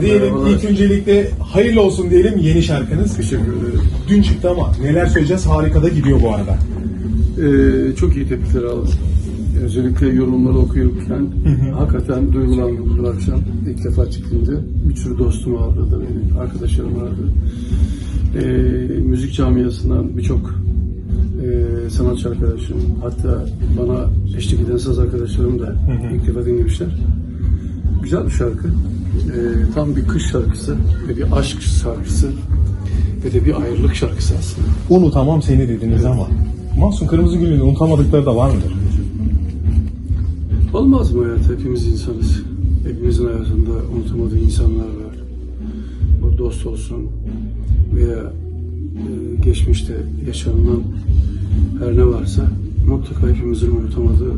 Diyelim Merhabalar. ilk öncelikle hayırlı olsun diyelim yeni şarkınız. Teşekkür ederim. Dün çıktı ama neler söyleyeceğiz harika da gidiyor bu arada. Ee, çok iyi tepkiler aldım. Özellikle yorumları okuyurken hakikaten duygulandım bu akşam. İlk defa çıktığımda bir sürü dostum da benim, arkadaşlarım vardı. Ee, müzik camiasından birçok e, sanatçı arkadaşım, hatta bana eşlik eden saz arkadaşlarım da ilk defa dinlemişler. Güzel bir şarkı. Ee, tam bir kış şarkısı ve bir aşk şarkısı ve de bir ayrılık şarkısı aslında. Unutamam seni dediniz ama. Mahsun Kırmızıgül'ün unutamadıkları da var mıdır? Olmaz mı hayat? Hepimiz insanız. Hepimizin hayatında unutamadığı insanlar var. O dost olsun veya e, geçmişte yaşanılan her ne varsa mutlaka hepimizin unutamadığı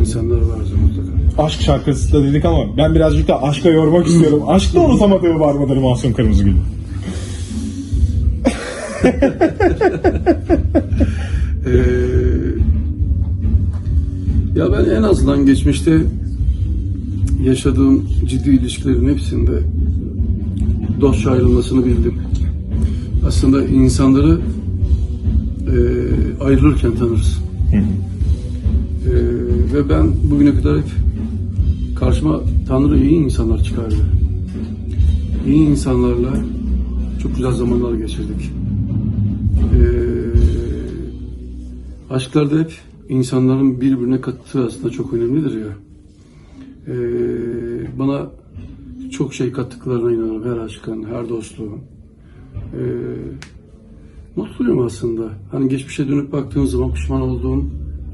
insanlar vardır mutlaka. Aşk şarkısı da dedik ama ben birazcık da aşka yormak istiyorum. Aşkta unutamadığı var mıdır Mahsun Kırmızıgül? Ee, ya ben en azından geçmişte yaşadığım ciddi ilişkilerin hepsinde dostça ayrılmasını bildim. Aslında insanları e, ayrılırken tanırız. E, ve ben bugüne kadar hep karşıma Tanrı iyi insanlar çıkardı. İyi insanlarla çok güzel zamanlar geçirdik. E, aşklarda hep insanların birbirine kattığı aslında çok önemlidir ya. E, bana çok şey kattıklarına inanırım her aşkın, her dostluğun. E, mutluyum aslında. Hani geçmişe dönüp baktığım zaman pişman olduğum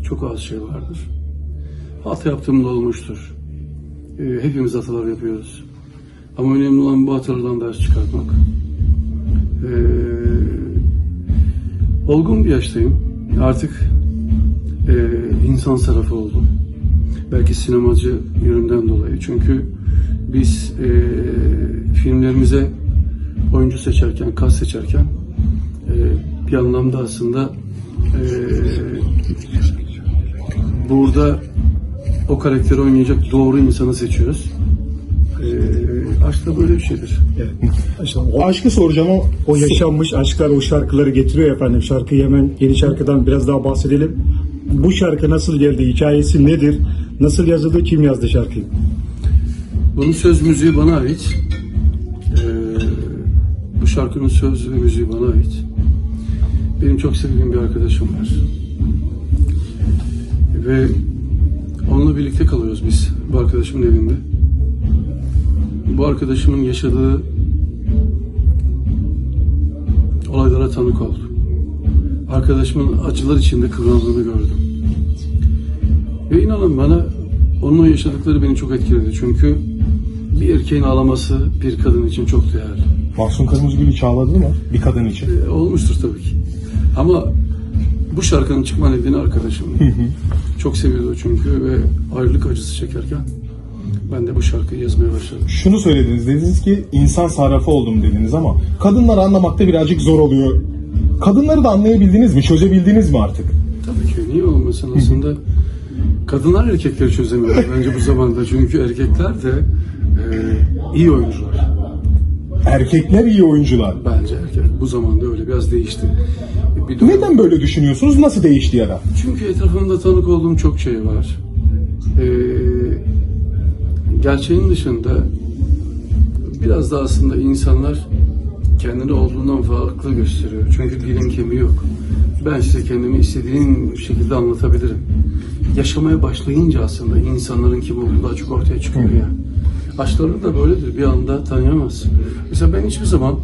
çok az şey vardır. Hata yaptığım da olmuştur. E, hepimiz hatalar yapıyoruz. Ama önemli olan bu hatalardan ders çıkartmak. E, olgun bir yaştayım. Artık e, insan tarafı oldum. Belki sinemacı yönümden dolayı. Çünkü biz e, filmlerimize oyuncu seçerken, kas seçerken bir anlamda aslında e, burada o karakteri oynayacak doğru insanı seçiyoruz. E, aşk da böyle bir şeydir. O, Aşkı soracağım o. o yaşanmış aşklar o şarkıları getiriyor efendim. Şarkıyı hemen yeni şarkıdan biraz daha bahsedelim. Bu şarkı nasıl geldi? Hikayesi nedir? Nasıl yazıldı? Kim yazdı şarkıyı? Bunun söz müziği bana ait. Ee, bu şarkının söz ve müziği bana ait. Benim çok sevdiğim bir arkadaşım var. Ve onunla birlikte kalıyoruz biz bu arkadaşımın evinde. Bu arkadaşımın yaşadığı olaylara tanık oldum. Arkadaşımın acılar içinde kıvrandığını gördüm. Ve inanın bana onun yaşadıkları beni çok etkiledi. Çünkü bir erkeğin ağlaması bir kadın için çok değerli. Mahsun Kırmızıgül hiç ağladı mı bir kadın için? E, olmuştur tabii ki. Ama bu şarkının çıkma nedeni arkadaşım. çok seviyordu çünkü ve ayrılık acısı çekerken ben de bu şarkıyı yazmaya başladım. Şunu söylediniz dediniz ki insan sarrafı oldum dediniz ama kadınları anlamakta birazcık zor oluyor. Kadınları da anlayabildiniz mi? Çözebildiniz mi artık? Tabii ki niye olmasın aslında kadınlar erkekleri çözemiyor bence bu zamanda çünkü erkekler de e, iyi oyuncular. Erkekler iyi oyuncular. Bence erkek bu zamanda öyle biraz değişti. Bir dönem- Neden böyle düşünüyorsunuz? Nasıl değişti ya da? Çünkü etrafımda tanık olduğum çok şey var. Ee, gerçeğin dışında biraz da aslında insanlar kendini olduğundan farklı gösteriyor. Çünkü dilin kemiği yok. Ben size kendimi istediğim şekilde anlatabilirim. Yaşamaya başlayınca aslında insanların kim olduğu daha çok ortaya çıkıyor ya. Aşkları da böyledir. Bir anda tanıyamazsın. Mesela ben hiçbir zaman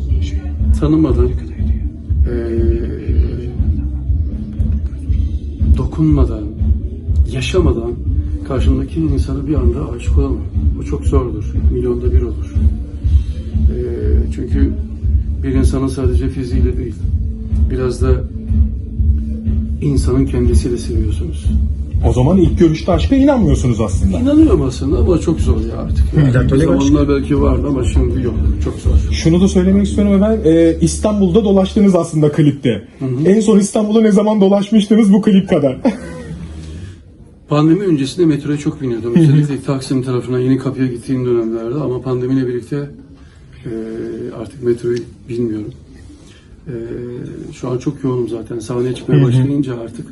tanımadan eee dokunmadan, yaşamadan karşımdaki insana bir anda aşık olamam. Bu çok zordur. Milyonda bir olur. Ee, çünkü bir insanın sadece fiziğiyle değil, biraz da insanın kendisiyle seviyorsunuz. O zaman ilk görüşte aşka inanmıyorsunuz aslında. İnanıyorum aslında ama çok zor ya artık. Yani bir zamanlar belki vardı ama şimdi yok. Çok zor. Şunu da söylemek istiyorum efendim. Ee, İstanbul'da dolaştınız aslında klipte. En son İstanbul'u ne zaman dolaşmıştınız bu klip kadar? Pandemi öncesinde metroya çok biniyordum. Özellikle Taksim tarafına yeni kapıya gittiğim dönemlerde ama pandemiyle birlikte Ee, artık metroyu bilmiyorum. Ee, şu an çok yoğunum zaten. Sahneye çıkmaya başlayınca artık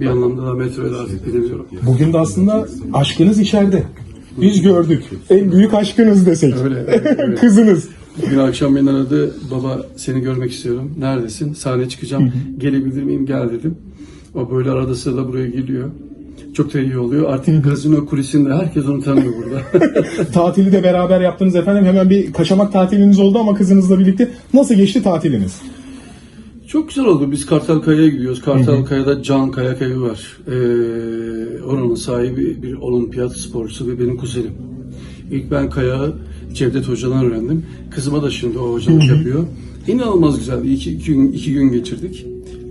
bir anlamda da metroya da artık gidemiyorum. Bugün de aslında aşkınız içeride. Biz gördük. En büyük aşkınız desek. Öyle, evet. Kızınız. Bugün akşam beni aradı. Baba seni görmek istiyorum. Neredesin? Sahneye çıkacağım. Gelebilir miyim? Gel dedim. O böyle arada sırada buraya geliyor. Çok da iyi oluyor. Artık gazino kulisinde herkes onu tanıyor burada. Tatili de beraber yaptınız efendim. Hemen bir kaçamak tatiliniz oldu ama kızınızla birlikte. Nasıl geçti tatiliniz? Çok güzel oldu. Biz Kartalkaya'ya gidiyoruz. Kartalkaya'da Can Kayakaya var. Ee, oranın sahibi bir olimpiyat sporcusu ve benim kuzenim. İlk ben kayağı Cevdet Hoca'dan öğrendim. Kızıma da şimdi o hocalık yapıyor. İnanılmaz güzeldi. İki, iki, gün, iki gün geçirdik.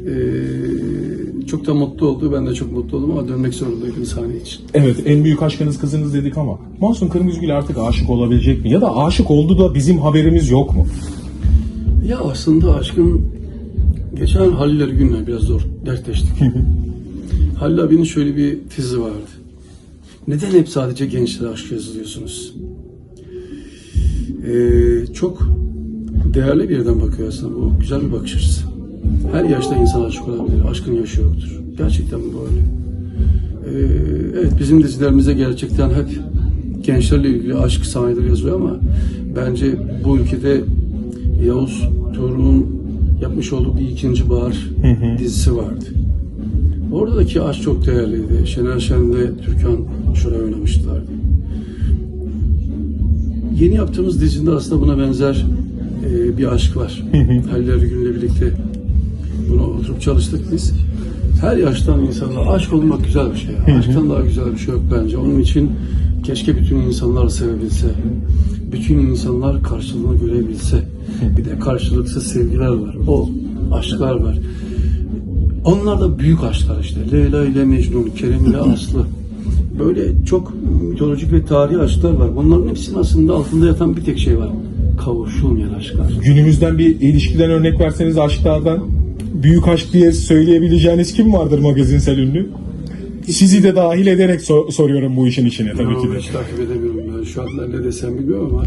Ee, çok da mutlu oldu. Ben de çok mutlu oldum ama dönmek zorundaydım sahne için. Evet en büyük aşkınız kızınız dedik ama Mahsun Kırmızıgül artık aşık olabilecek mi? Ya da aşık oldu da bizim haberimiz yok mu? Ya aslında aşkın geçen Halil Ergün'le biraz zor dertleştik. Halil abinin şöyle bir tizi vardı. Neden hep sadece gençlere aşk yazılıyorsunuz? Ee, çok değerli bir yerden bakıyor aslında. Bu güzel bir bakış açısı. Her yaşta insan aşık olabilir. Aşkın yaşı yoktur. Gerçekten bu böyle. Ee, evet bizim dizilerimize gerçekten hep gençlerle ilgili aşk sahneleri yazıyor ama bence bu ülkede Yavuz Tuğrul'un yapmış olduğu bir ikinci bahar dizisi vardı. Oradaki aşk çok değerliydi. Şener Şen'le Türkan Şoray oynamışlardı. Yeni yaptığımız dizinde aslında buna benzer e, bir aşk var. Halil Ergün'le birlikte bunu oturup çalıştık biz. Her yaştan insanlar aşk olmak güzel bir şey. Aşktan daha güzel bir şey yok bence. Onun için keşke bütün insanlar sevebilse. Bütün insanlar karşılığını görebilse. Bir de karşılıksız sevgiler var. O aşklar var. Onlar da büyük aşklar işte. Leyla ile Mecnun, Kerem ile Aslı. Böyle çok mitolojik ve tarihi aşklar var. Bunların hepsinin aslında altında yatan bir tek şey var. Kavuşulmayan aşklar. Günümüzden bir ilişkiden örnek verseniz aşklardan büyük aşk diye söyleyebileceğiniz kim vardır magazinsel ünlü? Sizi de dahil ederek so- soruyorum bu işin içine tabii ki de. Hiç takip edemiyorum ben. Şu anda ne desem bilmiyorum ama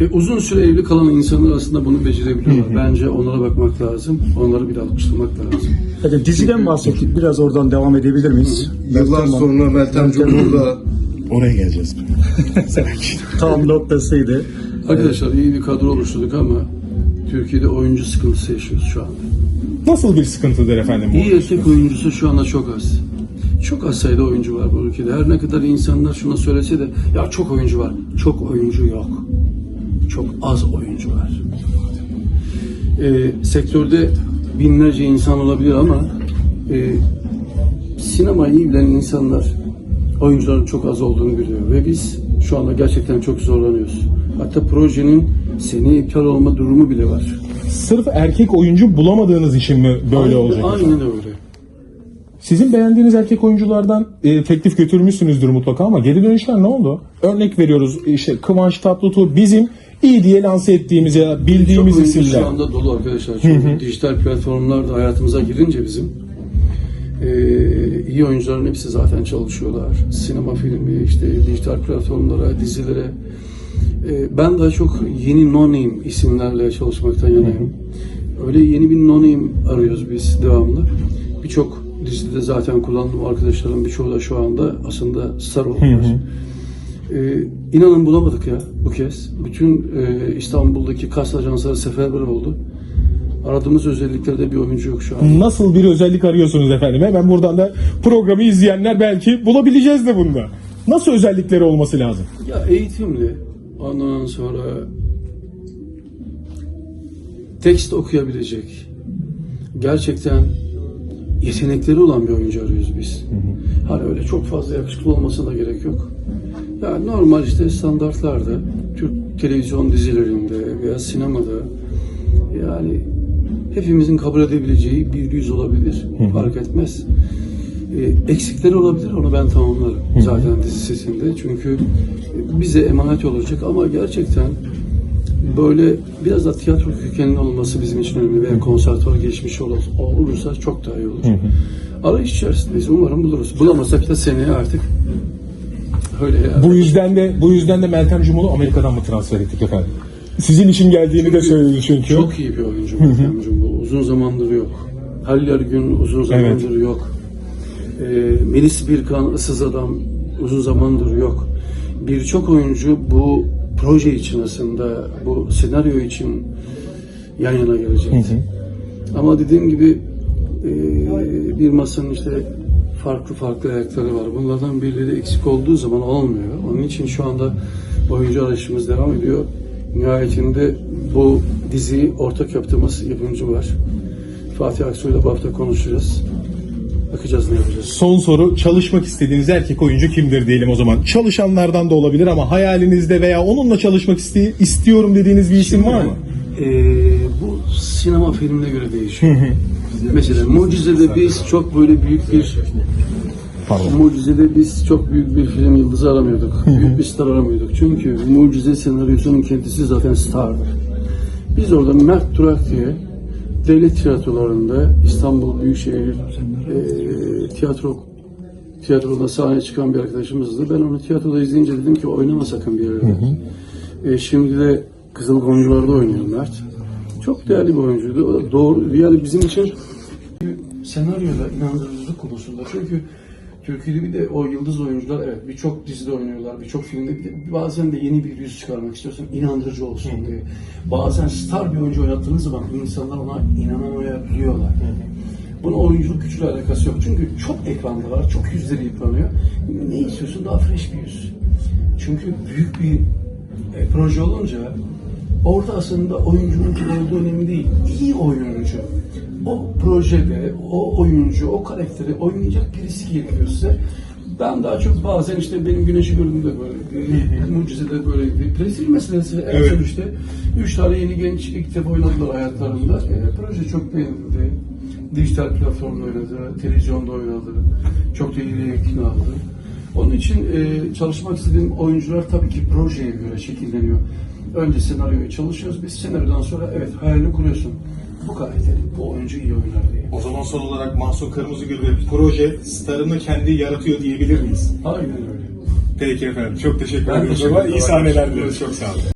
e, uzun süre evli kalan insanlar aslında bunu becerebiliyorlar. Bence onlara bakmak lazım. Onları bir alkışlamak lazım. Hadi diziden bahsettik. Biraz oradan devam edebilir miyiz? Yıllar Meltem sonra Meltem Cumhur da Oraya geleceğiz. tam noktasıydı. Arkadaşlar iyi bir kadro oluşturduk ama Türkiye'de oyuncu sıkıntısı yaşıyoruz şu anda. Nasıl bir sıkıntıdır efendim bu? İyi erkek oyuncusu şu anda çok az. Çok az sayıda oyuncu var bu ülkede. Her ne kadar insanlar şuna söylese de ya çok oyuncu var. Çok oyuncu yok. Çok az oyuncu var. Ee, sektörde binlerce insan olabilir ama e, sinemayı iyi bilen insanlar oyuncuların çok az olduğunu biliyor ve biz şu anda gerçekten çok zorlanıyoruz. Hatta projenin seneye iptal olma durumu bile var. Sırf erkek oyuncu bulamadığınız için mi böyle Aynen- olacak? Aynen öyle. Sizin beğendiğiniz erkek oyunculardan e, teklif götürmüşsünüzdür mutlaka ama geri dönüşler ne oldu? Örnek veriyoruz işte Kıvanç Tatlıtuğ bizim iyi diye lanse ettiğimiz ya Çok bildiğimiz oyuncu isimler. şu anda dolu arkadaşlar. Çünkü dijital platformlar da hayatımıza girince bizim eee, iyi oyuncuların hepsi zaten çalışıyorlar. Sinema filmi, işte dijital platformlara, dizilere. Eee, ben daha çok yeni no-name isimlerle çalışmaktan yanayım. Öyle yeni bir no-name arıyoruz biz devamlı. Birçok dizide zaten kullandığım arkadaşlarım birçoğu da şu anda aslında star oldular. Ee, inanın bulamadık ya bu kez. Bütün e, İstanbul'daki kas ajansları seferber oldu. Aradığımız özelliklerde bir oyuncu yok şu an. Nasıl bir özellik arıyorsunuz efendim? Hemen buradan da programı izleyenler belki bulabileceğiz de bunda. Nasıl özellikleri olması lazım? Ya eğitimli, ondan sonra tekst okuyabilecek, gerçekten yetenekleri olan bir oyuncu arıyoruz biz. Hani öyle çok fazla yakışıklı olmasına da gerek yok. Ya normal işte standartlarda, Türk televizyon dizilerinde veya sinemada yani hepimizin kabul edebileceği bir yüz olabilir. Fark etmez. E, eksikleri olabilir onu ben tamamlarım zaten dizi sesinde. Çünkü bize emanet olacak ama gerçekten böyle biraz da tiyatro kökenli olması bizim için önemli veya konservatuvar geçmiş olur, olursa çok daha iyi olur. Arayış içerisindeyiz. Umarım buluruz. Bulamasak da seneye artık öyle ya. Bu yüzden de bu yüzden de Meltem Cumhur'u Amerika'dan mı transfer ettik efendim? Sizin için geldiğini de söyledi çünkü. Çok iyi bir oyuncu Görkem'cim bu. Uzun zamandır yok. Halil Ergün uzun zamandır yok. Ee, Melis Birkan ıssız adam uzun zamandır yok. Birçok oyuncu bu proje için aslında bu senaryo için yan yana gelecekti. Ama dediğim gibi e, bir masanın işte farklı farklı ayakları var. Bunlardan birileri eksik olduğu zaman olmuyor. Onun için şu anda oyuncu arayışımız devam ediyor. Nihayetinde bu diziyi ortak yaptığımız yapımcı var. Fatih Aksoy'la bu hafta konuşacağız. Bakacağız ne yapacağız. Son soru çalışmak istediğiniz erkek oyuncu kimdir diyelim o zaman. Çalışanlardan da olabilir ama hayalinizde veya onunla çalışmak iste- istiyorum dediğiniz bir isim var mı? Ee, bu sinema filmine göre değişiyor. Mesela Mucize'de biz çok böyle büyük bir Pardon. Mucize'de biz çok büyük bir film yıldızı aramıyorduk. büyük bir star aramıyorduk. Çünkü Mucize senaryosunun kendisi zaten stardır. Biz orada Mert Durak diye devlet tiyatrolarında İstanbul Büyükşehir e, tiyatro tiyatroda sahneye çıkan bir arkadaşımızdı. Ben onu tiyatroda izleyince dedim ki oynama sakın bir yerde. E, şimdi de Kızıl Goncular'da oynuyor Mert. Çok değerli bir oyuncuydu. O da doğru. Yani bizim için senaryoda inandırıcılık konusunda. Çünkü Türkiye'de bir de o yıldız oyuncular evet birçok dizide oynuyorlar, birçok filmde bir de bazen de yeni bir yüz çıkarmak istiyorsun, inandırıcı olsun diye. Bazen star bir oyuncu oynattığınız zaman insanlar ona inanamayabiliyorlar. Bunun oyunculuk gücüyle alakası yok. Çünkü çok ekranda var, çok yüzleri yıpranıyor. Ne istiyorsun? Daha fresh bir yüz. Çünkü büyük bir e, proje olunca orada aslında oyuncunun kim olduğu önemli değil. İyi oyuncu. O projede, o oyuncu, o karakteri oynayacak birisi gerekiyor size. Ben daha çok bazen işte benim Güneşi Gördüğümde böyleydi, Mucize'de böyleydi. Prestij meselesi en Evet. son işte üç tane yeni genç ilk defa oynadılar hayatlarında. E, proje çok beğenildi. Dijital platformda oynadı, televizyonda oynadı. Çok da ilgiye ikna aldı. Onun için e, çalışmak istediğim oyuncular tabii ki projeye göre şekilleniyor. Önce senaryoyu çalışıyoruz. Biz senaryodan sonra evet hayalini kuruyorsun. Bu karakteri, bu oyuncu iyi oynar diye. O zaman son olarak Mahsun Kırmızıgül ve proje starını kendi yaratıyor diyebilir miyiz? Aynen öyle. Peki efendim. Çok teşekkür ederim. İyi sahneler diliyoruz. Çok sağ olun.